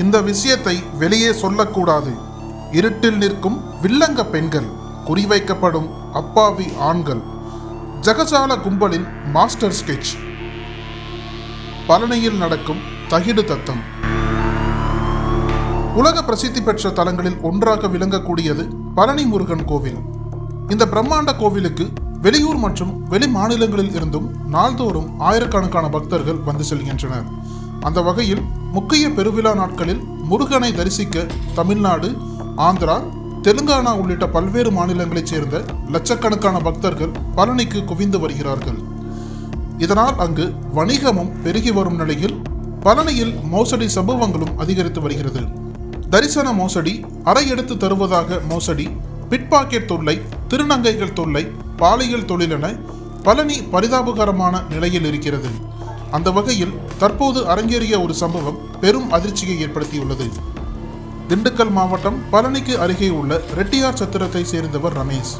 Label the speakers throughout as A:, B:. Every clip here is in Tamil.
A: இந்த விஷயத்தை வெளியே சொல்லக்கூடாது. இருட்டில் நிற்கும் வில்லங்க பெண்கள் குறிவைக்கப்படும் அப்பாவி ஆண்கள். ஜகஜால கும்பலின் மாஸ்டர் ஸ்கெட்ச். பழனியில் நடக்கும் தகிடு தத்தம். உலக பிரசித்தி பெற்ற தலங்களில் ஒன்றாக விளங்கக்கூடியது பழனி முருகன் கோவில். இந்த பிரம்மாண்ட கோவிலுக்கு வெளியூர் மற்றும் வெளி மாநிலங்களில் இருந்தும் நாள்தோறும் ஆயிரக்கணக்கான பக்தர்கள் வந்து செல்கின்றனர். அந்த வகையில் முக்கிய பெருவிழா நாட்களில் முருகனை தரிசிக்க தமிழ்நாடு ஆந்திரா தெலுங்கானா உள்ளிட்ட பல்வேறு மாநிலங்களைச் சேர்ந்த லட்சக்கணக்கான பக்தர்கள் பழனிக்கு குவிந்து வருகிறார்கள். இதனால் அங்கு வணிகமும் பெருகி வரும் நிலையில் பழனியில் மோசடி சம்பவங்களும் அதிகரித்து வருகிறது. தரிசன மோசடி அறை எடுத்து தருவதாக மோசடி பிட்பாக்கெட் தொல்லை திருநங்கைகள் தொல்லை பாலியல் தொழிலென பழனி பரிதாபகரமான நிலையில் இருக்கிறது. அந்த வகையில் தற்போது அரங்கேறிய ஒரு சம்பவம் பெரும் அதிர்ச்சியை ஏற்படுத்தியுள்ளது. திண்டுக்கல் மாவட்டம் பழனிக்கு அருகே உள்ள ரெட்டியார் சத்திரத்தை சேர்ந்தவர் ரமேஷ்.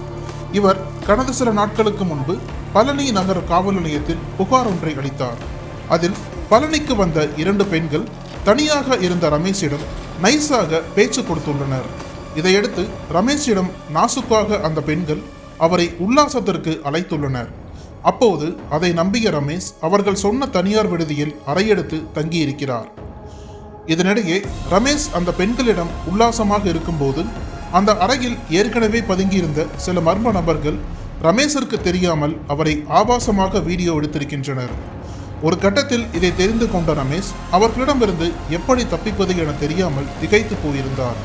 A: இவர் கடந்த சில நாட்களுக்கு முன்பு பழனி நகர் காவல் நிலையத்தில் புகார் ஒன்றை அளித்தார். அதில் பழனிக்கு வந்த இரண்டு பெண்கள் தனியாக இருந்த ரமேஷிடம் நைஸாக பேச்சு கொடுத்துள்ளனர். இதையடுத்து ரமேஷிடம் நாசுக்காக அந்த பெண்கள் அவரை உல்லாசத்திற்கு அழைத்துள்ளனர். அப்போது அதை நம்பிய ரமேஷ் அவர்கள் சொன்ன தனியார் விடுதியில் அறையெடுத்து தங்கியிருக்கிறார். இதனிடையே ரமேஷ் அந்த பெண்களிடம் உல்லாசமாக இருக்கும்போது அந்த அறையில் ஏற்கனவே பதுங்கியிருந்த சில மர்ம நபர்கள் ரமேஷிற்கு தெரியாமல் அவரை ஆபாசமாக வீடியோ எடுத்திருக்கின்றனர். ஒரு கட்டத்தில் இதை தெரிந்து கொண்ட ரமேஷ் அவர்களிடமிருந்து எப்படி தப்பிப்பது என தெரியாமல் திகைத்து போயிருந்தார்.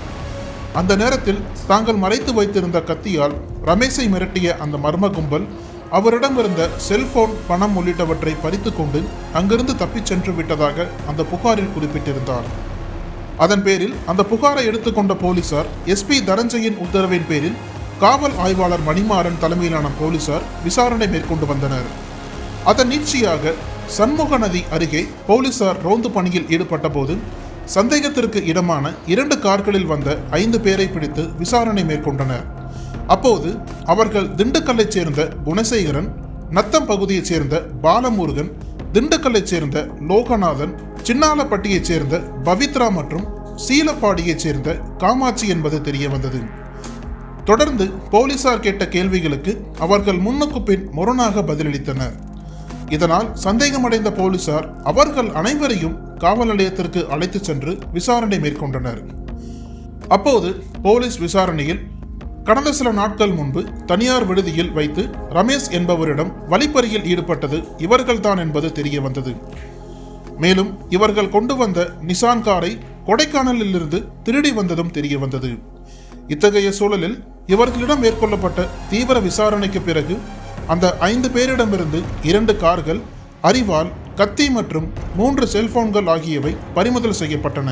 A: அந்த நேரத்தில் தாங்கள் மறைத்து வைத்திருந்த கத்தியால் ரமேஷை மிரட்டிய அந்த மர்ம கும்பல் அவரிடம் இருந்த செல்போன் பணம் உள்ளிட்டவற்றை பறித்து கொண்டு அங்கிருந்து தப்பிச் சென்று விட்டதாக அந்த புகாரில் குறிப்பிட்டிருந்தார். அதன் பேரில் அந்த புகாரை எடுத்துக்கொண்ட போலீசார் எஸ்பி தனஞ்சயின் உத்தரவின் பேரில் காவல் ஆய்வாளர் மணிமாறன் தலைமையிலான போலீசார் விசாரணை மேற்கொண்டு வந்தனர். அதன் நீட்சியாக சண்முக நதி அருகே போலீசார் ரோந்து பணியில் ஈடுபட்ட போது சந்தேகத்திற்கு இடமான இரண்டு கார்களில் வந்த ஐந்து பேரை பிடித்து விசாரணை மேற்கொண்டனர். அப்போது அவர்கள் திண்டுக்கல்லைச் சேர்ந்த குணசேகரன் நத்தம் பகுதியைச் சேர்ந்த பாலமுருகன் திண்டுக்கல்லைச் சேர்ந்த லோகநாதன் சின்னாலப்பட்டியைச் சேர்ந்த பவித்ரா மற்றும் சீலப்பாடியைச் சேர்ந்த காமாட்சி என்பது தெரிய வந்தது. தொடர்ந்து போலீசார் கேட்ட கேள்விகளுக்கு அவர்கள் முன்னுக்கு பின் முரணாக பதிலளித்தனர். இதனால் சந்தேகமடைந்த போலீசார் அவர்கள் அனைவரையும் காவல் நிலையத்திற்கு அழைத்துச் சென்று விசாரணை மேற்கொண்டனர். அப்போது போலீஸ் விசாரணையில் கடந்த சில நாட்கள் முன்பு தனியார் விடுதியில் வைத்து ரமேஷ் என்பவரிடம் வழிப்பறியில் ஈடுபட்டது இவர்கள்தான் என்பது தெரிய வந்தது மேலும் இவர்கள் கொண்டு வந்த நிசான் காரை கொடைக்கானலிலிருந்து திருடி வந்ததும் தெரிய வந்தது இத்தகைய சூழலில் இவர்களிடம் மேற்கொள்ளப்பட்ட தீவிர விசாரணைக்கு பிறகு அந்த ஐந்து பேரிடமிருந்து இரண்டு கார்கள் அரிவாள் கத்தி மற்றும் மூன்று செல்போன்கள் ஆகியவை பறிமுதல் செய்யப்பட்டன.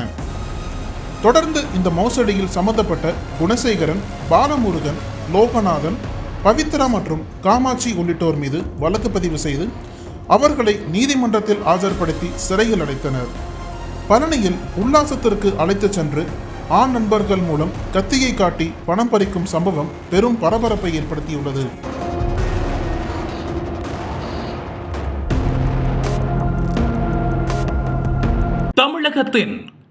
A: தொடர்ந்து இந்த மோசடியில் சம்பந்தப்பட்ட குணசேகரன் பாலமுருகன் லோகநாதன் பவித்ரா மற்றும் காமாட்சி உள்ளிட்டோர் மீது வழக்கு பதிவு செய்து அவர்களை நீதிமன்றத்தில் ஆஜர்படுத்தி சிறையில் அடைத்தனர். பழனியில் உல்லாசத்திற்கு அழைத்துச் சென்று ஆண் நண்பர்கள் மூலம் கத்தியை காட்டி பணம் பறிக்கும் சம்பவம் பெரும் பரபரப்பை ஏற்படுத்தியுள்ளது.
B: தமிழகத்தின்